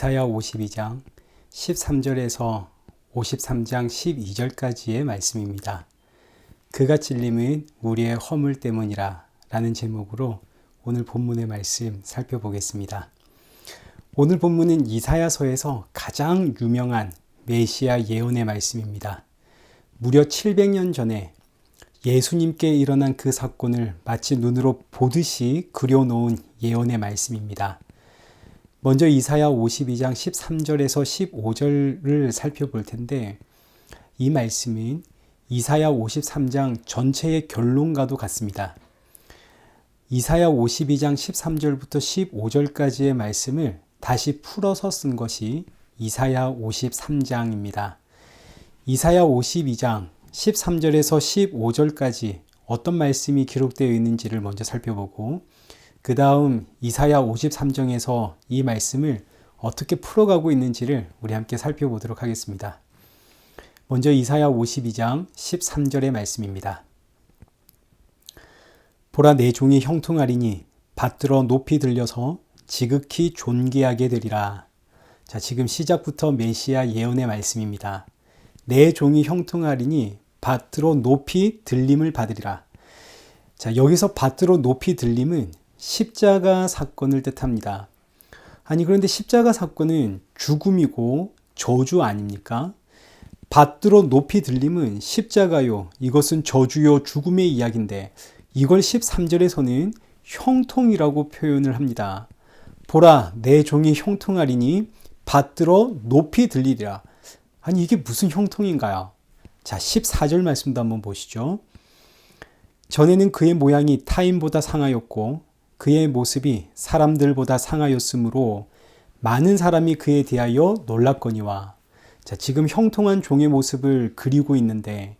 이사야 52장 13절에서 53장 12절까지의 말씀입니다. 그가 찔림은 우리의 허물 때문이라 라는 제목으로 오늘 본문의 말씀 살펴보겠습니다. 오늘 본문은 이사야서에서 가장 유명한 메시아 예언의 말씀입니다. 무려 700년 전에 예수님께 일어난 그 사건을 마치 눈으로 보듯이 그려놓은 예언의 말씀입니다. 먼저 이사야 52장 13절에서 15절을 살펴볼 텐데 이 말씀은 이사야 53장 전체의 결론과도 같습니다. 이사야 52장 13절부터 15절까지의 말씀을 다시 풀어서 쓴 것이 이사야 53장입니다. 이사야 52장 13절에서 15절까지 어떤 말씀이 기록되어 있는지를 먼저 살펴보고 그 다음 이사야 53장에서 이 말씀을 어떻게 풀어가고 있는지를 우리 함께 살펴보도록 하겠습니다. 먼저 이사야 52장 13절의 말씀입니다. 보라 내 종이 형통하리니 받들어 높이 들려서 지극히 존귀하게 되리라. 자, 지금 시작부터 메시아 예언의 말씀입니다. 내 종이 형통하리니 받들어 높이 들림을 받으리라. 자, 여기서 받들어 높이 들림은 십자가 사건을 뜻합니다. 아니, 그런데 십자가 사건은 죽음이고 저주 아닙니까? 받들어 높이 들림은 십자가요. 이것은 저주요 죽음의 이야기인데 이걸 13절에서는 형통이라고 표현을 합니다. 보라, 내 종이 형통하리니 받들어 높이 들리리라. 아니, 이게 무슨 형통인가요? 자, 14절 말씀도 한번 보시죠. 전에는 그의 모양이 타인보다 상하였고 그의 모습이 사람들보다 상하였으므로 많은 사람이 그에 대하여 놀랐거니와 자, 지금 형통한 종의 모습을 그리고 있는데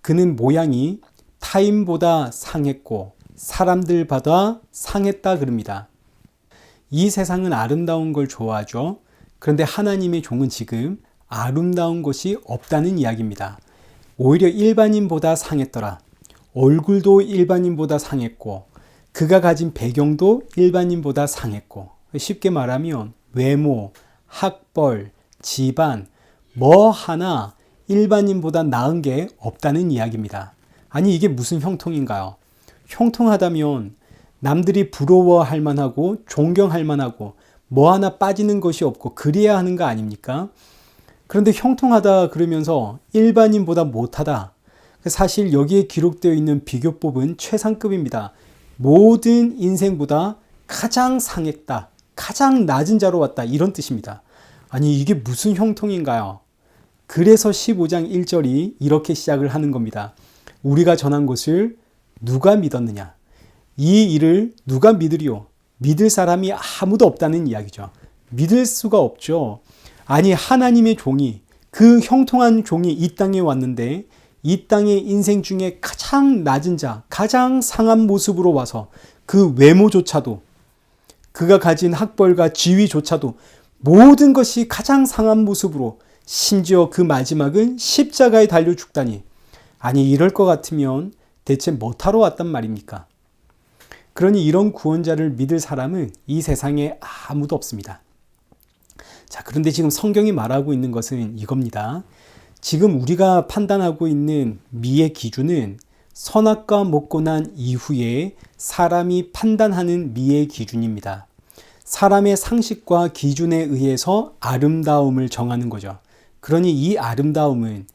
그는 모양이 타인보다 상했고 사람들보다 상했다 그럽니다. 이 세상은 아름다운 걸 좋아하죠. 그런데 하나님의 종은 지금 아름다운 것이 없다는 이야기입니다. 오히려 일반인보다 상했더라. 얼굴도 일반인보다 상했고 그가 가진 배경도 일반인보다 상했고 쉽게 말하면 외모, 학벌, 집안 뭐 하나 일반인보다 나은 게 없다는 이야기입니다. 아니 이게 무슨 형통인가요? 형통하다면 남들이 부러워할 만하고 존경할 만하고 뭐 하나 빠지는 것이 없고 그래야 하는 거 아닙니까? 그런데 형통하다 그러면서 일반인보다 못하다. 사실 여기에 기록되어 있는 비교법은 최상급입니다. 모든 인생보다 가장 상했다. 가장 낮은 자로 왔다. 이런 뜻입니다. 아니, 이게 무슨 형통인가요? 그래서 15장 1절이 이렇게 시작을 하는 겁니다. 우리가 전한 것을 누가 믿었느냐? 이 일을 누가 믿으리요? 믿을 사람이 아무도 없다는 이야기죠. 믿을 수가 없죠. 아니, 하나님의 종이, 그 형통한 종이 이 땅에 왔는데 이 땅의 인생 중에 가장 낮은 자, 가장 상한 모습으로 와서 그 외모조차도 그가 가진 학벌과 지위조차도 모든 것이 가장 상한 모습으로 심지어 그 마지막은 십자가에 달려 죽다니. 아니, 이럴 것 같으면 대체 뭐하러 왔단 말입니까? 그러니 이런 구원자를 믿을 사람은 이 세상에 아무도 없습니다. 자, 그런데 지금 성경이 말하고 있는 것은 이겁니다. 지금 우리가 판단하고 있는 미의 기준은 선악과 먹고 난 이후에 사람이 판단하는 미의 기준입니다. 사람의 상식과 기준에 의해서 아름다움을 정하는 거죠. 그러니 이 아름다움은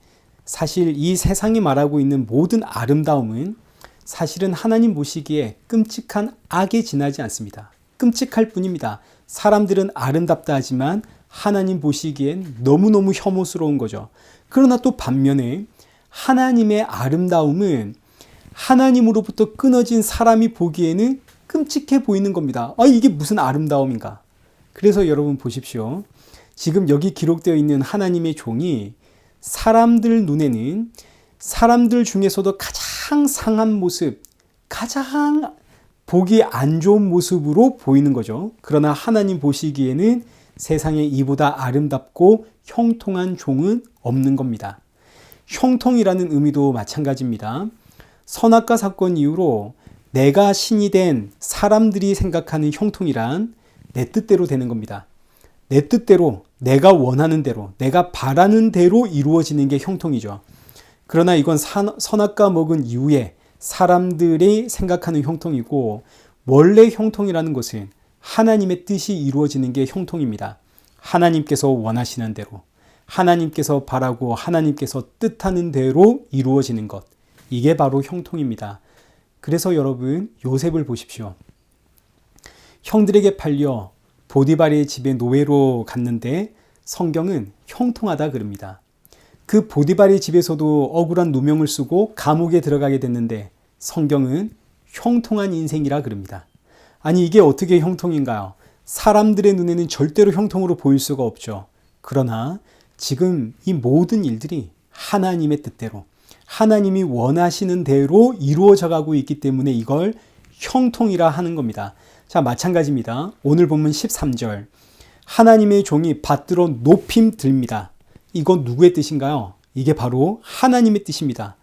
사실 이 세상이 말하고 있는 모든 아름다움은 사실은 하나님 보시기에 끔찍한 악에 지나지 않습니다. 끔찍할 뿐입니다. 사람들은 아름답다 하지만 하나님 보시기엔 너무너무 혐오스러운 거죠. 그러나 또 반면에 하나님의 아름다움은 하나님으로부터 끊어진 사람이 보기에는 끔찍해 보이는 겁니다. 아, 이게 무슨 아름다움인가? 그래서 여러분 보십시오. 지금 여기 기록되어 있는 하나님의 종이 사람들 눈에는 사람들 중에서도 가장 상한 모습, 가장 보기 안 좋은 모습으로 보이는 거죠. 그러나 하나님 보시기에는 세상에 이보다 아름답고 형통한 종은 없는 겁니다. 형통이라는 의미도 마찬가지입니다. 선악과 사건 이후로 내가 신이 된 사람들이 생각하는 형통이란 내 뜻대로 되는 겁니다. 내 뜻대로, 내가 원하는 대로, 내가 바라는 대로 이루어지는 게 형통이죠. 그러나 이건 선악과 먹은 이후에 사람들이 생각하는 형통이고, 원래 형통이라는 것은 하나님의 뜻이 이루어지는 게 형통입니다. 하나님께서 원하시는 대로, 하나님께서 바라고 하나님께서 뜻하는 대로 이루어지는 것. 이게 바로 형통입니다. 그래서 여러분, 요셉을 보십시오. 형들에게 팔려 보디바리의 집에 노예로 갔는데 성경은 형통하다 그럽니다. 그 보디바리 집에서도 억울한 누명을 쓰고 감옥에 들어가게 됐는데 성경은 형통한 인생이라 그럽니다. 아니 이게 어떻게 형통인가요? 사람들의 눈에는 절대로 형통으로 보일 수가 없죠. 그러나 지금 이 모든 일들이 하나님의 뜻대로 하나님이 원하시는 대로 이루어져 가고 있기 때문에 이걸 형통이라 하는 겁니다. 자, 마찬가지입니다. 오늘 본문 13절. 하나님의 종이 받들어 높임 들입니다. 이건 누구의 뜻인가요? 이게 바로 하나님의 뜻입니다.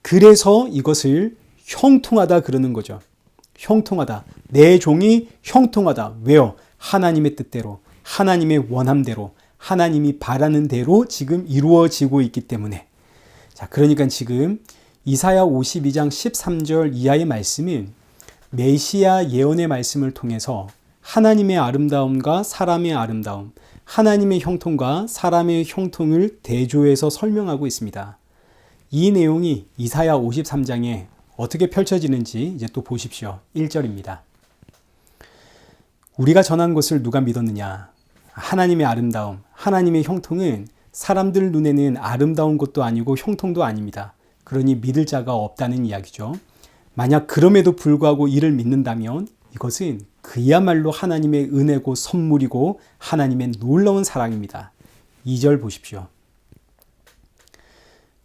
그래서 이것을 형통하다 그러는 거죠. 형통하다. 내 종이 형통하다. 왜요? 하나님의 뜻대로, 하나님의 원함대로, 하나님이 바라는 대로 지금 이루어지고 있기 때문에. 자, 그러니까 지금 이사야 52장 13절 이하의 말씀은 메시아 예언의 말씀을 통해서 하나님의 아름다움과 사람의 아름다움, 하나님의 형통과 사람의 형통을 대조해서 설명하고 있습니다. 이 내용이 이사야 53장에 어떻게 펼쳐지는지 이제 또 보십시오. 1절입니다. 우리가 전한 것을 누가 믿었느냐? 하나님의 아름다움, 하나님의 형통은 사람들 눈에는 아름다운 것도 아니고 형통도 아닙니다. 그러니 믿을 자가 없다는 이야기죠. 만약 그럼에도 불구하고 이를 믿는다면 이것은 그야말로 하나님의 은혜고 선물이고 하나님의 놀라운 사랑입니다. 2절 보십시오.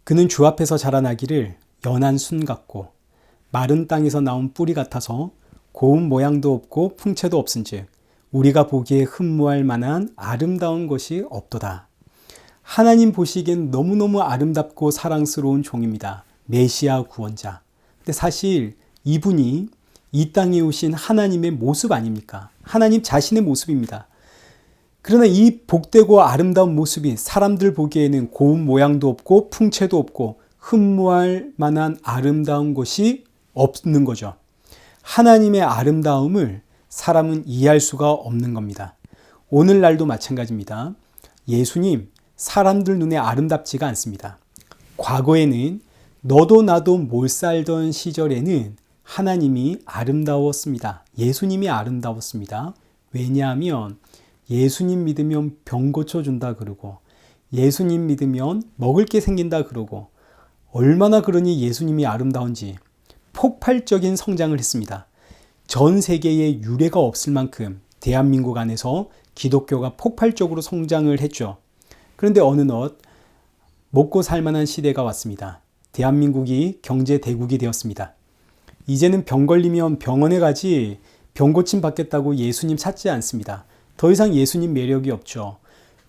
그는 주 앞에서 자라나기를 연한 순 같고 마른 땅에서 나온 뿌리 같아서 고운 모양도 없고 풍채도 없은즉 우리가 보기에 흠모할 만한 아름다운 것이 없도다. 하나님 보시기엔 너무너무 아름답고 사랑스러운 종입니다. 메시아 구원자. 근데 사실 이분이 이 땅에 오신 하나님의 모습 아닙니까? 하나님 자신의 모습입니다. 그러나 이 복되고 아름다운 모습이 사람들 보기에는 고운 모양도 없고 풍채도 없고 흠모할 만한 아름다운 것이 없는 거죠. 하나님의 아름다움을 사람은 이해할 수가 없는 겁니다. 오늘날도 마찬가지입니다. 예수님, 사람들 눈에 아름답지가 않습니다. 과거에는 너도 나도 못 살던 시절에는 하나님이 아름다웠습니다. 예수님이 아름다웠습니다. 왜냐하면 예수님 믿으면 병 고쳐준다 그러고 예수님 믿으면 먹을 게 생긴다 그러고 얼마나 그러니 예수님이 아름다운지 폭발적인 성장을 했습니다. 전 세계에 유례가 없을 만큼 대한민국 안에서 기독교가 폭발적으로 성장을 했죠. 그런데 어느덧 먹고 살 만한 시대가 왔습니다. 대한민국이 경제 대국이 되었습니다. 이제는 병 걸리면 병원에 가지 병 고침 받겠다고 예수님 찾지 않습니다. 더 이상 예수님 매력이 없죠.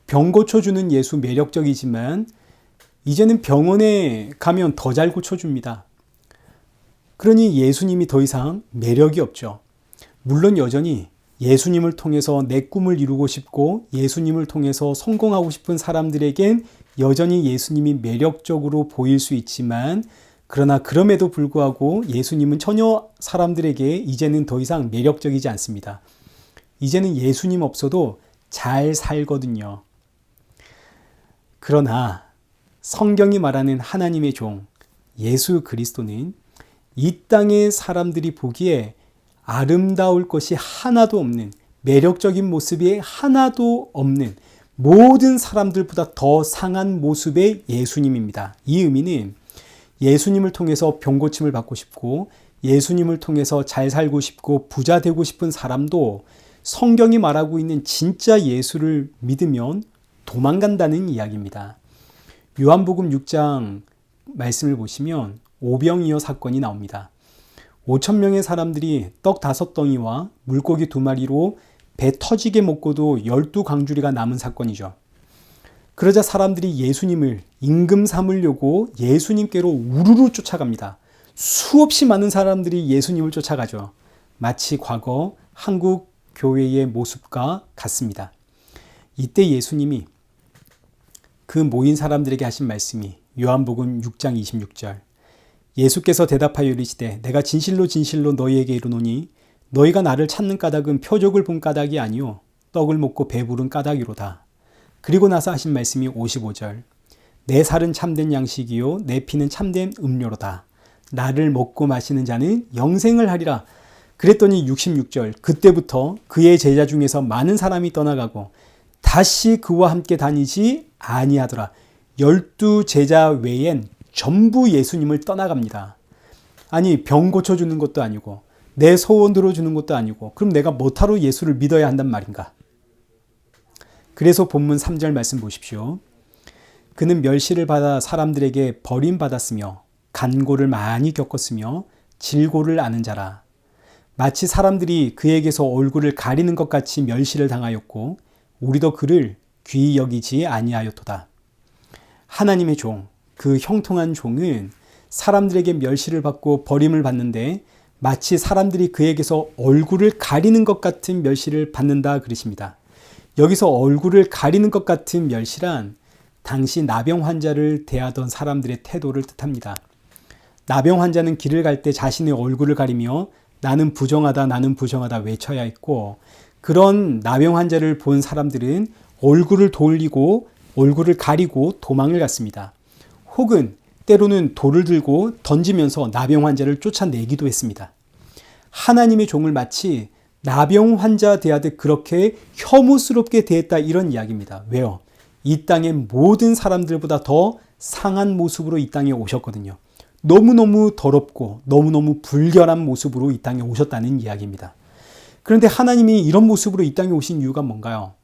병 고쳐주는 예수 매력적이지만 이제는 병원에 가면 더 잘 고쳐줍니다. 그러니 예수님이 더 이상 매력이 없죠. 물론 여전히 예수님을 통해서 내 꿈을 이루고 싶고 예수님을 통해서 성공하고 싶은 사람들에겐 여전히 예수님이 매력적으로 보일 수 있지만 그러나 그럼에도 불구하고 예수님은 전혀 사람들에게 이제는 더 이상 매력적이지 않습니다. 이제는 예수님 없어도 잘 살거든요. 그러나 성경이 말하는 하나님의 종, 예수 그리스도는 이 땅의 사람들이 보기에 아름다울 것이 하나도 없는 매력적인 모습이 하나도 없는 모든 사람들보다 더 상한 모습의 예수님입니다. 이 의미는 예수님을 통해서 병고침을 받고 싶고 예수님을 통해서 잘 살고 싶고 부자 되고 싶은 사람도 성경이 말하고 있는 진짜 예수를 믿으면 도망간다는 이야기입니다. 요한복음 6장 말씀을 보시면 오병이어 사건이 나옵니다. 5천 명의 사람들이 떡 다섯 덩이와 물고기 두 마리로 배 터지게 먹고도 열두 강주리가 남은 사건이죠. 그러자 사람들이 예수님을 임금 삼으려고 예수님께로 우르르 쫓아갑니다. 수없이 많은 사람들이 예수님을 쫓아가죠. 마치 과거 한국 교회의 모습과 같습니다. 이때 예수님이 그 모인 사람들에게 하신 말씀이 요한복음 6장 26절 예수께서 대답하여 이르시되 내가 진실로 진실로 너희에게 이르노니 너희가 나를 찾는 까닭은 표적을 본 까닭이 아니요 떡을 먹고 배부른 까닭이로다. 그리고 나서 하신 말씀이 55절 내 살은 참된 양식이요 내 피는 참된 음료로다. 나를 먹고 마시는 자는 영생을 하리라. 그랬더니 66절 그때부터 그의 제자 중에서 많은 사람이 떠나가고 다시 그와 함께 다니지 아니하더라. 열두 제자 외엔 전부 예수님을 떠나갑니다. 아니 병 고쳐주는 것도 아니고 내 소원 들어주는 것도 아니고 그럼 내가 뭐하러 예수를 믿어야 한단 말인가? 그래서 본문 3절 말씀 보십시오. 그는 멸시를 받아 사람들에게 버림받았으며 간고를 많이 겪었으며 질고를 아는 자라. 마치 사람들이 그에게서 얼굴을 가리는 것 같이 멸시를 당하였고 우리도 그를 귀히 여기지 아니하였도다. 하나님의 종, 그 형통한 종은 사람들에게 멸시를 받고 버림을 받는데 마치 사람들이 그에게서 얼굴을 가리는 것 같은 멸시를 받는다 그러십니다. 여기서 얼굴을 가리는 것 같은 멸시란 당시 나병 환자를 대하던 사람들의 태도를 뜻합니다. 나병 환자는 길을 갈 때 자신의 얼굴을 가리며 나는 부정하다, 나는 부정하다 외쳐야 했고, 그런 나병 환자를 본 사람들은 얼굴을 돌리고 얼굴을 가리고 도망을 갔습니다. 혹은 때로는 돌을 들고 던지면서 나병 환자를 쫓아내기도 했습니다. 하나님의 종을 마치 나병 환자 대하듯 그렇게 혐오스럽게 대했다 이런 이야기입니다. 왜요? 이 땅의 모든 사람들보다 더 상한 모습으로 이 땅에 오셨거든요. 너무너무 더럽고 너무너무 불결한 모습으로 이 땅에 오셨다는 이야기입니다. 그런데 하나님이 이런 모습으로 이 땅에 오신 이유가 뭔가요?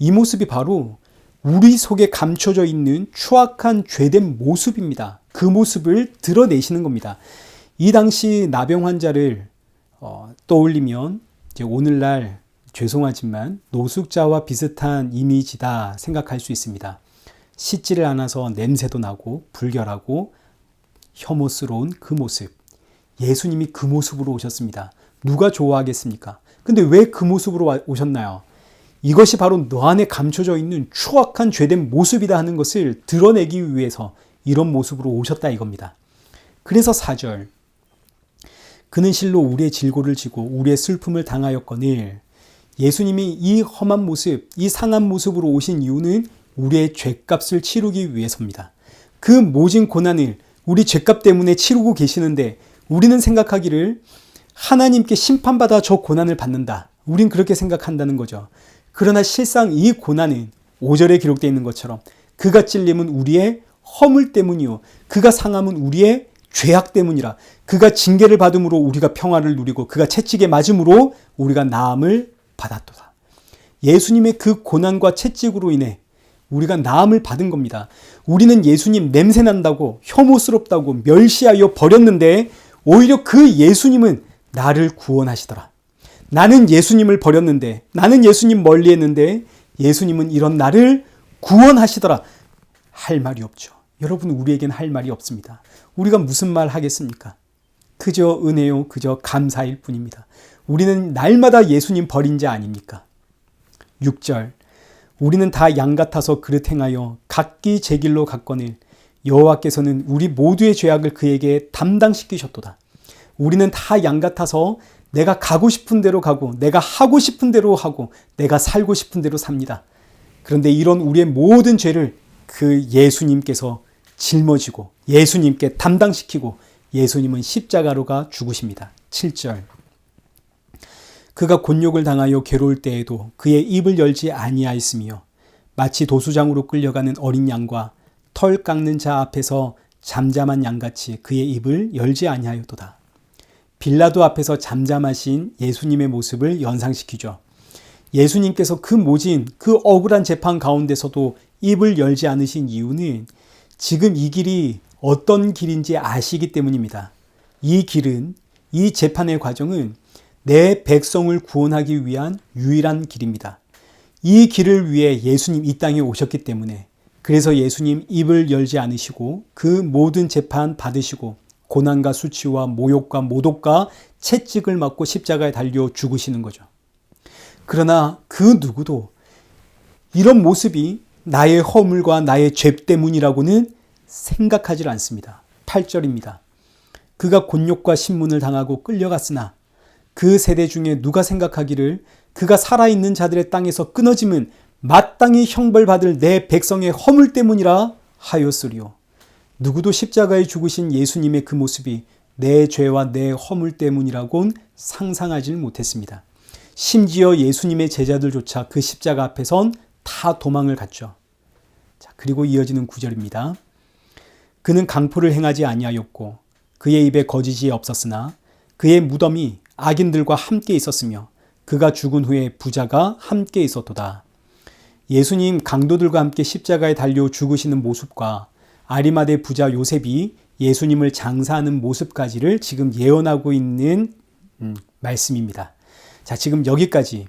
이 모습이 바로 우리 속에 감춰져 있는 추악한 죄된 모습입니다. 그 모습을 드러내시는 겁니다. 이 당시 나병 환자를 어, 떠올리면 오늘날 죄송하지만 노숙자와 비슷한 이미지다 생각할 수 있습니다. 씻지를 않아서 냄새도 나고 불결하고 혐오스러운 그 모습. 예수님이 그 모습으로 오셨습니다. 누가 좋아하겠습니까? 근데 왜 그 모습으로 오셨나요? 이것이 바로 너 안에 감춰져 있는 추악한 죄된 모습이다 하는 것을 드러내기 위해서 이런 모습으로 오셨다 이겁니다. 그래서 4절. 그는 실로 우리의 질고를 지고 우리의 슬픔을 당하였거늘 예수님이 이 험한 모습, 이 상한 모습으로 오신 이유는 우리의 죄값을 치르기 위해서입니다. 그 모진 고난을 우리 죄값 때문에 치르고 계시는데 우리는 생각하기를 하나님께 심판받아 저 고난을 받는다. 우린 그렇게 생각한다는 거죠. 그러나 실상 이 고난은 5절에 기록되어 있는 것처럼 그가 찔림은 우리의 허물 때문이요. 그가 상함은 우리의 죄악 때문이라. 그가 징계를 받음으로 우리가 평화를 누리고 그가 채찍에 맞음으로 우리가 나음을 받았도다. 예수님의 그 고난과 채찍으로 인해 우리가 나음을 받은 겁니다. 우리는 예수님 냄새 난다고 혐오스럽다고 멸시하여 버렸는데 오히려 그 예수님은 나를 구원하시더라. 나는 예수님을 버렸는데, 나는 예수님 멀리 했는데, 예수님은 이런 나를 구원하시더라. 할 말이 없죠. 여러분, 우리에겐 할 말이 없습니다. 우리가 무슨 말 하겠습니까? 그저 은혜요, 그저 감사일 뿐입니다. 우리는 날마다 예수님 버린 자 아닙니까? 6절. 우리는 다 양 같아서 그릇 행하여 각기 제 길로 갔거늘 여호와께서는 우리 모두의 죄악을 그에게 담당시키셨도다. 우리는 다 양 같아서 내가 가고 싶은 대로 가고 내가 하고 싶은 대로 하고 내가 살고 싶은 대로 삽니다. 그런데 이런 우리의 모든 죄를 그 예수님께서 짊어지고 예수님께 담당시키고 예수님은 십자가로가 죽으십니다. 7절. 그가 곤욕을 당하여 괴로울 때에도 그의 입을 열지 아니하였으며 마치 도수장으로 끌려가는 어린 양과 털 깎는 자 앞에서 잠잠한 양같이 그의 입을 열지 아니하였도다. 빌라도 앞에서 잠잠하신 예수님의 모습을 연상시키죠. 예수님께서 그 모진 그 억울한 재판 가운데서도 입을 열지 않으신 이유는 지금 이 길이 어떤 길인지 아시기 때문입니다. 이 길은 이 재판의 과정은 내 백성을 구원하기 위한 유일한 길입니다. 이 길을 위해 예수님 이 땅에 오셨기 때문에 그래서 예수님 입을 열지 않으시고 그 모든 재판 받으시고 고난과 수치와 모욕과 모독과 채찍을 맞고 십자가에 달려 죽으시는 거죠. 그러나 그 누구도 이런 모습이 나의 허물과 나의 죄 때문이라고는 생각하지 않습니다. 8절입니다. 그가 곤욕과 신문을 당하고 끌려갔으나 그 세대 중에 누가 생각하기를 그가 살아있는 자들의 땅에서 끊어짐은 마땅히 형벌받을 내 백성의 허물 때문이라 하였으리요. 누구도 십자가에 죽으신 예수님의 그 모습이 내 죄와 내 허물 때문이라곤 상상하지 못했습니다. 심지어 예수님의 제자들조차 그 십자가 앞에선 다 도망을 갔죠. 자, 그리고 이어지는 구절입니다. 그는 강포를 행하지 아니하였고 그의 입에 거짓이 없었으나 그의 무덤이 악인들과 함께 있었으며 그가 죽은 후에 부자가 함께 있었도다. 예수님 강도들과 함께 십자가에 달려 죽으시는 모습과 아리마대 부자 요셉이 예수님을 장사하는 모습까지를 지금 예언하고 있는 음, 말씀입니다. 자, 지금 여기까지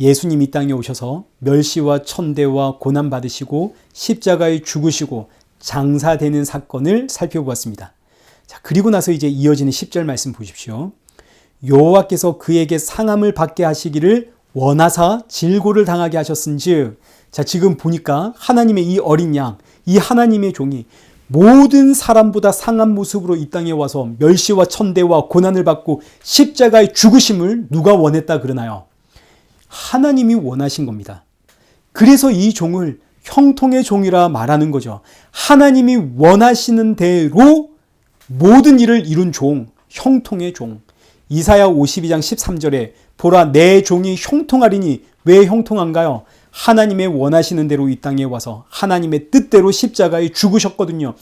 예수님 이 땅에 오셔서 멸시와 천대와 고난 받으시고 십자가에 죽으시고 장사되는 사건을 살펴보았습니다. 자, 그리고 나서 이제 이어지는 10절 말씀 보십시오. 여호와께서 그에게 상함을 받게 하시기를 원하사 질고를 당하게 하셨은즉 자 지금 보니까 하나님의 이 어린 양, 이 하나님의 종이 모든 사람보다 상한 모습으로 이 땅에 와서 멸시와 천대와 고난을 받고 십자가의 죽으심을 누가 원했다 그러나요? 하나님이 원하신 겁니다. 그래서 이 종을 형통의 종이라 말하는 거죠. 하나님이 원하시는 대로 모든 일을 이룬 종, 형통의 종. 이사야 52장 13절에 보라 내 종이 형통하리니 왜 형통한가요? 하나님의 원하시는 대로 이 땅에 와서 하나님의 뜻대로 십자가에 죽으셨거든요.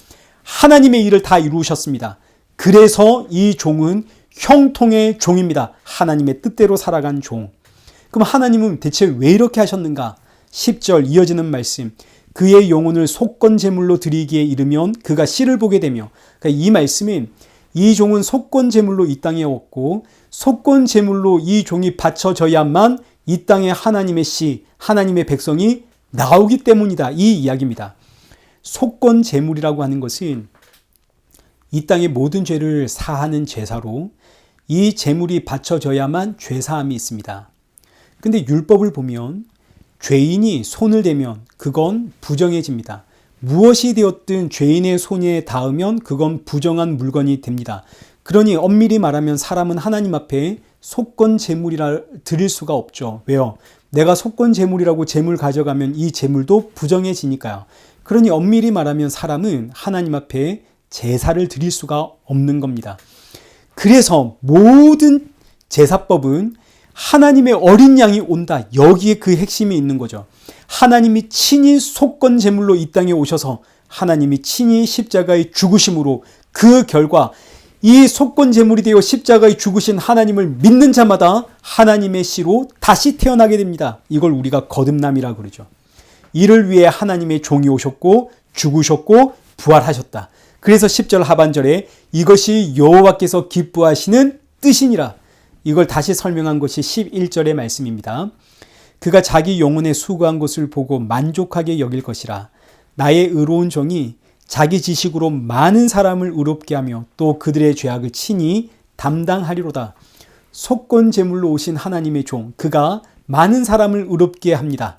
하나님의 일을 다 이루셨습니다. 그래서 이 종은 형통의 종입니다. 하나님의 뜻대로 살아간 종. 그럼 하나님은 대체 왜 이렇게 하셨는가? 10절 이어지는 말씀. 그의 영혼을 속건 제물로 드리기에 이르면 그가 씨를 보게 되며 그러니까 이 말씀은 이 종은 속건 제물로 이 땅에 왔고 속건 제물로 이 종이 바쳐져야만 이 땅에 하나님의 씨, 하나님의 백성이 나오기 때문이다. 이 이야기입니다. 속건 제물이라고 하는 것은 이 땅의 모든 죄를 사하는 제사로 이 제물이 바쳐져야만 죄사함이 있습니다. 근데 율법을 보면 죄인이 손을 대면 그건 부정해집니다. 무엇이 되었든 죄인의 손에 닿으면 그건 부정한 물건이 됩니다. 그러니 엄밀히 말하면 사람은 하나님 앞에 속건 제물이라 드릴 수가 없죠. 왜요? 내가 속건 제물이라고 제물 가져가면 이 제물도 부정해지니까요. 그러니 엄밀히 말하면 사람은 하나님 앞에 제사를 드릴 수가 없는 겁니다. 그래서 모든 제사법은 하나님의 어린 양이 온다. 여기에 그 핵심이 있는 거죠. 하나님이 친히 속건 제물로 이 땅에 오셔서 하나님이 친히 십자가의 죽으심으로 그 결과 이 속건 제물이 되어 십자가에 죽으신 하나님을 믿는 자마다 하나님의 씨로 다시 태어나게 됩니다. 이걸 우리가 거듭남이라 그러죠. 이를 위해 하나님의 종이 오셨고 죽으셨고 부활하셨다. 그래서 10절 하반절에 이것이 여호와께서 기뻐하시는 뜻이니라. 이걸 다시 설명한 것이 11절의 말씀입니다. 그가 자기 영혼에 수고한 것을 보고 만족하게 여길 것이라. 나의 의로운 종이 자기 지식으로 많은 사람을 의롭게 하며 또 그들의 죄악을 친히 담당하리로다. 속건 제물로 오신 하나님의 종, 그가 많은 사람을 의롭게 합니다.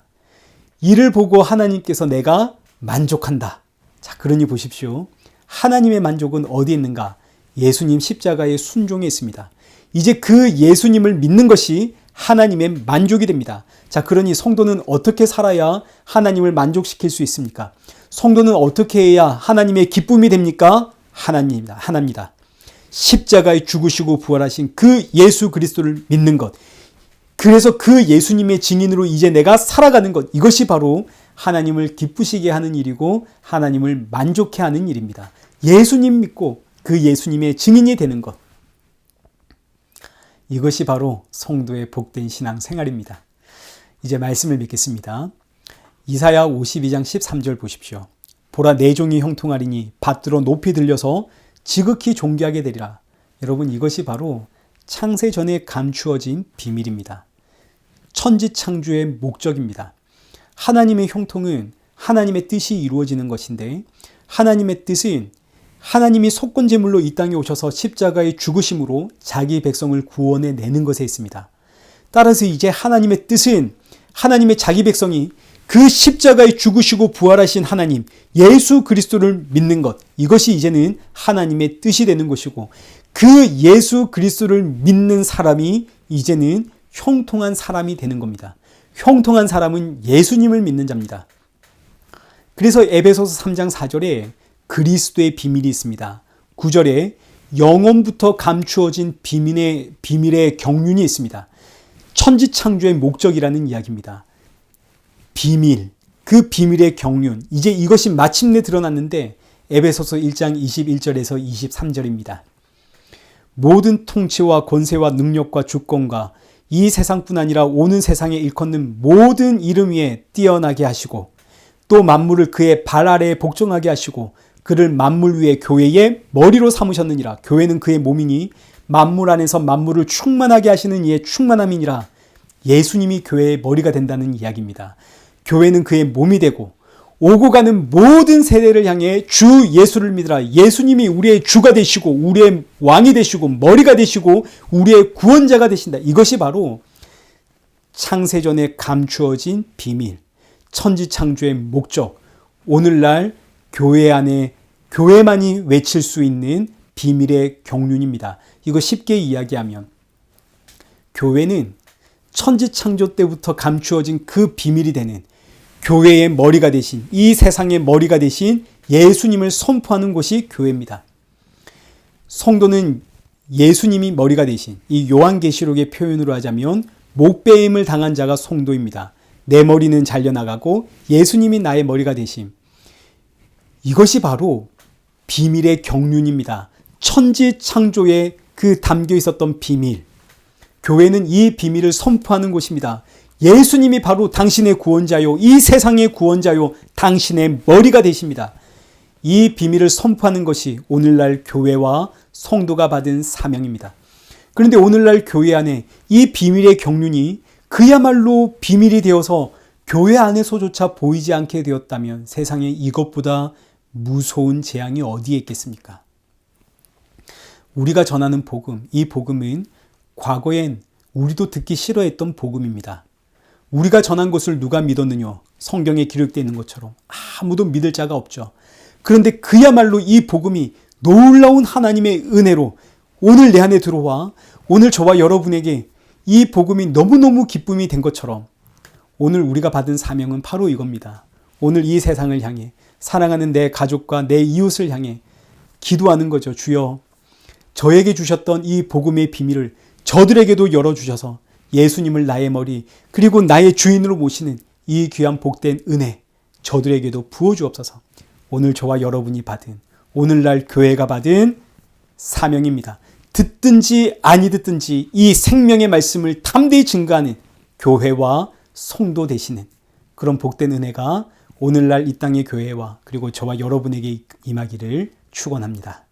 이를 보고 하나님께서 내가 만족한다. 자, 그러니 보십시오. 하나님의 만족은 어디 있는가? 예수님 십자가의 순종에 있습니다. 이제 그 예수님을 믿는 것이 하나님의 만족이 됩니다. 자, 그러니 성도는 어떻게 살아야 하나님을 만족시킬 수 있습니까? 성도는 어떻게 해야 하나님의 기쁨이 됩니까? 하나님입니다. 하나입니다. 십자가에 죽으시고 부활하신 그 예수 그리스도를 믿는 것. 그래서 그 예수님의 증인으로 이제 내가 살아가는 것. 이것이 바로 하나님을 기쁘시게 하는 일이고 하나님을 만족해 하는 일입니다. 예수님 믿고 그 예수님의 증인이 되는 것. 이것이 바로 성도의 복된 신앙 생활입니다. 이제 말씀을 믿겠습니다. 이사야 52장 13절 보십시오. 보라 내 종이 형통하리니 밭들어 높이 들려서 지극히 존귀하게 되리라. 여러분 이것이 바로 창세 전에 감추어진 비밀입니다. 천지 창조의 목적입니다. 하나님의 형통은 하나님의 뜻이 이루어지는 것인데 하나님의 뜻은 하나님이 속건 제물로 이 땅에 오셔서 십자가의 죽으심으로 자기 백성을 구원해 내는 것에 있습니다. 따라서 이제 하나님의 뜻은 하나님의 자기 백성이 그 십자가에 죽으시고 부활하신 하나님, 예수 그리스도를 믿는 것, 이것이 이제는 하나님의 뜻이 되는 것이고, 그 예수 그리스도를 믿는 사람이 이제는 형통한 사람이 되는 겁니다. 형통한 사람은 예수님을 믿는 자입니다. 그래서 에베소서 3장 4절에 그리스도의 비밀이 있습니다. 9절에 영원부터 감추어진 비밀의, 비밀의 경륜이 있습니다. 천지 창조의 목적이라는 이야기입니다. 비밀, 그 비밀의 경륜. 이제 이것이 마침내 드러났는데 에베소서 1장 21절에서 23절입니다. 모든 통치와 권세와 능력과 주권과 이 세상뿐 아니라 오는 세상에 일컫는 모든 이름 위에 뛰어나게 하시고 또 만물을 그의 발 아래에 복종하게 하시고 그를 만물 위에 교회의 머리로 삼으셨느니라. 교회는 그의 몸이니 만물 안에서 만물을 충만하게 하시는 이의 충만함이니라. 예수님이 교회의 머리가 된다는 이야기입니다. 교회는 그의 몸이 되고 오고 가는 모든 세대를 향해 주 예수를 믿으라. 예수님이 우리의 주가 되시고 우리의 왕이 되시고 머리가 되시고 우리의 구원자가 되신다. 이것이 바로 창세전에 감추어진 비밀, 천지 창조의 목적, 오늘날 교회 안에 교회만이 외칠 수 있는 비밀의 경륜입니다. 이거 쉽게 이야기하면 교회는 천지 창조 때부터 감추어진 그 비밀이 되는 교회의 머리가 되신 이 세상의 머리가 되신 예수님을 선포하는 곳이 교회입니다. 성도는 예수님이 머리가 되신 이 요한계시록의 표현으로 하자면 목배임을 당한 자가 성도입니다. 내 머리는 잘려나가고 예수님이 나의 머리가 되심. 이것이 바로 비밀의 경륜입니다. 천지 창조에 그 담겨 있었던 비밀. 교회는 이 비밀을 선포하는 곳입니다. 예수님이 바로 당신의 구원자요, 이 세상의 구원자요, 당신의 머리가 되십니다. 이 비밀을 선포하는 것이 오늘날 교회와 성도가 받은 사명입니다. 그런데 오늘날 교회 안에 이 비밀의 경륜이 그야말로 비밀이 되어서 교회 안에서조차 보이지 않게 되었다면 세상에 이것보다 무서운 재앙이 어디에 있겠습니까? 우리가 전하는 복음, 이 복음은 과거엔 우리도 듣기 싫어했던 복음입니다. 우리가 전한 것을 누가 믿었느냐? 성경에 기록되어 있는 것처럼 아무도 믿을 자가 없죠. 그런데 그야말로 이 복음이 놀라운 하나님의 은혜로 오늘 내 안에 들어와 오늘 저와 여러분에게 이 복음이 너무너무 기쁨이 된 것처럼 오늘 우리가 받은 사명은 바로 이겁니다. 오늘 이 세상을 향해 사랑하는 내 가족과 내 이웃을 향해 기도하는 거죠. 주여, 저에게 주셨던 이 복음의 비밀을 저들에게도 열어주셔서 예수님을 나의 머리 그리고 나의 주인으로 모시는 이 귀한 복된 은혜 저들에게도 부어주옵소서. 오늘 저와 여러분이 받은 오늘날 교회가 받은 사명입니다. 듣든지 아니 듣든지 이 생명의 말씀을 담대히 증거하는 교회와 성도 되시는 그런 복된 은혜가 오늘날 이 땅의 교회와 그리고 저와 여러분에게 임하기를 축원합니다.